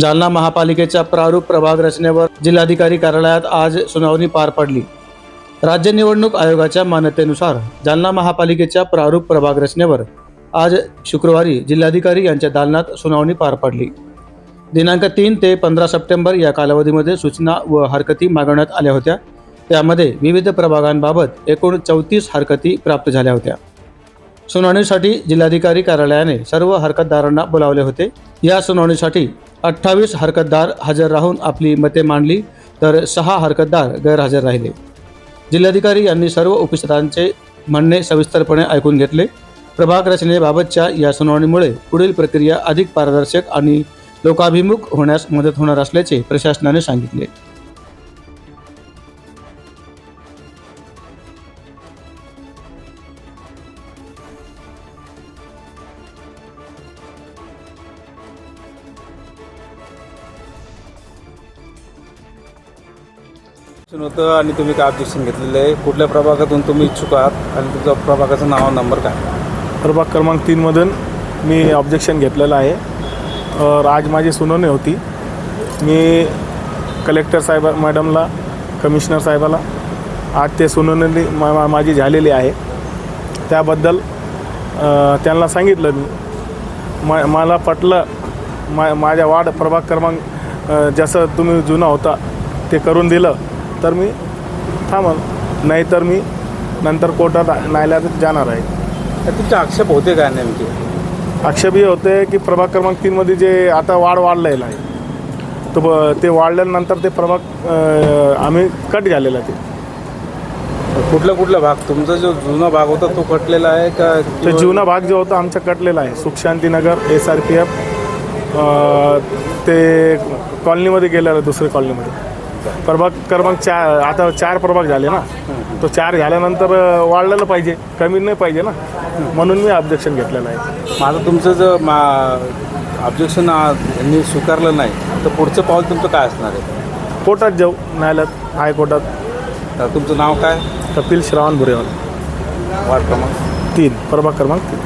जालना महापालिकेच्या प्रारूप प्रभाग रचनेवर जिल्हाधिकारी कार्यालयात आज सुनावणी पार पडली. राज्य निवडणूक आयोगाच्या मान्यतेनुसार जालना महापालिकेच्या प्रारूप प्रभाग रचनेवर आज शुक्रवारी जिल्हाधिकारी यांच्या दालनात सुनावणी पार पडली. दिनांक तीन ते पंधरा सप्टेंबर या कालावधीमध्ये सूचना व हरकती मागवण्यात आल्या होत्या. त्यामध्ये विविध प्रभागांबाबत एकूण चौतीस हरकती प्राप्त झाल्या होत्या. सुनावणीसाठी जिल्हाधिकारी कार्यालयाने सर्व हरकतदारांना बोलावले होते. या सुनावणीसाठी अठ्ठावीस हरकतदार हजर राहून आपली मते मांडली तर सहा हरकतदार गैरहजर राहिले. जिल्हाधिकारी यांनी सर्व उपस्थितांचे म्हणणे सविस्तरपणे ऐकून घेतले. प्रभाग रचनेबाबतच्या या सुनावणीमुळे पुढील प्रक्रिया अधिक पारदर्शक आणि लोकाभिमुख होण्यास मदत होणार असल्याचे प्रशासनाने सांगितले. ऑब्जेक्शन होतं आणि तुम्ही काय ऑब्जेक्शन घेतलेलं आहे? कुठल्या प्रभागातून तुम्ही इच्छुक आहात? आणि तुमचा प्रभागाचं नाव नंबर काय? प्रभाग क्रमांक तीनमधून मी ऑब्जेक्शन घेतलेलं आहे. आज माझी सुनावणी होती. मी कलेक्टर साहेब मॅडमला कमिशनर साहेबाला आज ते सुनावणी मा मा- माझी झालेली आहे. त्याबद्दल अ, त्यांना सांगितलं मी. मा मला पटलं मा माझ्या वार्ड प्रभाग क्रमांक अ, जसं तुम्ही जुना होता ते करून दिलं. तर मी थांबल. नाहीतर मी नंतर कोर्टात न्यायालयात जाणार आहे. तर तुमचे आक्षेप होते काय नेमके? आक्षेप हे होते की प्रभाग क्रमांक तीनमध्ये जे आता वाढ वाढलेला आहे तो ब- ते वाढल्यानंतर ते प्रभाग आम्ही कट झालेला ते. कुठला कुठला भाग? तुमचा जो जुना भाग होता तो कटलेला आहे का ते जुना भाग जो होता आमचा कटलेला आहे. Sukhshantinagar S R P F ते कॉलनीमध्ये गेलेलं आहे दुसऱ्या कॉलनीमध्ये. प्रभाग क्रमांक चार आता चार प्रभाग झाले ना. तो चार झाल्यानंतर वाढलेलं पाहिजे कमी नाही पाहिजे ना. म्हणून मी ऑब्जेक्शन घेतलेलं आहे. माझं तुमचं जर मा ऑब्जेक्शन यांनी स्वीकारलं नाही तर पुढचं पाऊल तुमचं काय असणार आहे? कोर्टात जाऊ न्यायालयात हायकोर्टात. तुमचं नाव काय? कपिल श्रावण भुरेवाल वार्ड क्रमांक? तीन प्रभाग क्रमांक तीन.